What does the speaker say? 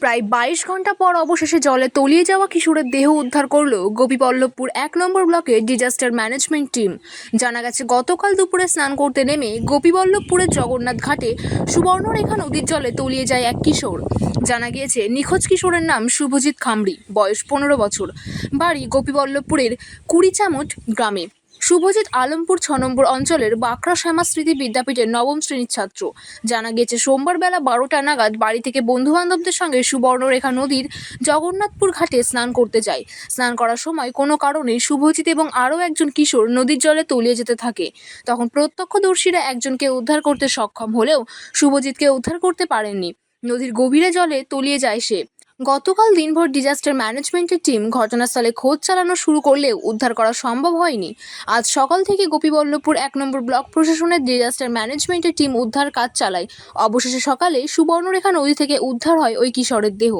প্রায় বাইশ ঘণ্টা পর অবশেষে জলে তলিয়ে যাওয়া কিশোরের দেহ উদ্ধার করল গোপীবল্লভপুর এক নম্বর ব্লকের ডিজাস্টার ম্যানেজমেন্ট টিম জানা গেছে, গতকাল দুপুরে স্নান করতে নেমে গোপীবল্লভপুরের জগন্নাথ ঘাটে সুবর্ণরেখা নদীর জলে তলিয়ে যায় এক কিশোর। জানা গিয়েছে, নিখোঁজ কিশোরের নাম শুভজিৎ খামরি, বয়স পনেরো বছর। বাড়ি গোপীবল্লভপুরের কুড়িচামট গ্রামে। শুভজিৎ আলমপুর ছ নম্বর অঞ্চলের বাঁকড়া শ্যামা স্মৃতি বিদ্যাপীঠের নবম শ্রেণির ছাত্র। জানা গিয়েছে, সোমবার বেলা বারোটা নাগাদ বাড়ি থেকে বন্ধু বান্ধবদের সঙ্গে সুবর্ণরেখা নদীর জগন্নাথপুর ঘাটে স্নান করতে যায়। স্নান করার সময় কোনো কারণে শুভজিৎ এবং আরও একজন কিশোর নদীর জলে তলিয়ে যেতে থাকে। তখন প্রত্যক্ষদর্শীরা একজনকে উদ্ধার করতে সক্ষম হলেও শুভজিৎকে উদ্ধার করতে পারেননি। নদীর গভীরে জলে তলিয়ে যায় সে। গতকাল দিনভর ডিজাস্টার ম্যানেজমেন্টের টিম ঘটনাস্থলে খোঁজ চালানো শুরু করলেও উদ্ধার করা সম্ভব হয়নি। আজ সকাল থেকে গোপীবল্লভপুর এক নম্বর ব্লক প্রশাসনের ডিজাস্টার ম্যানেজমেন্টের টিম উদ্ধার কাজ চালায়। অবশেষে সকালে সুবর্ণরেখা নদী থেকে উদ্ধার হয় ওই কিশোরের দেহ।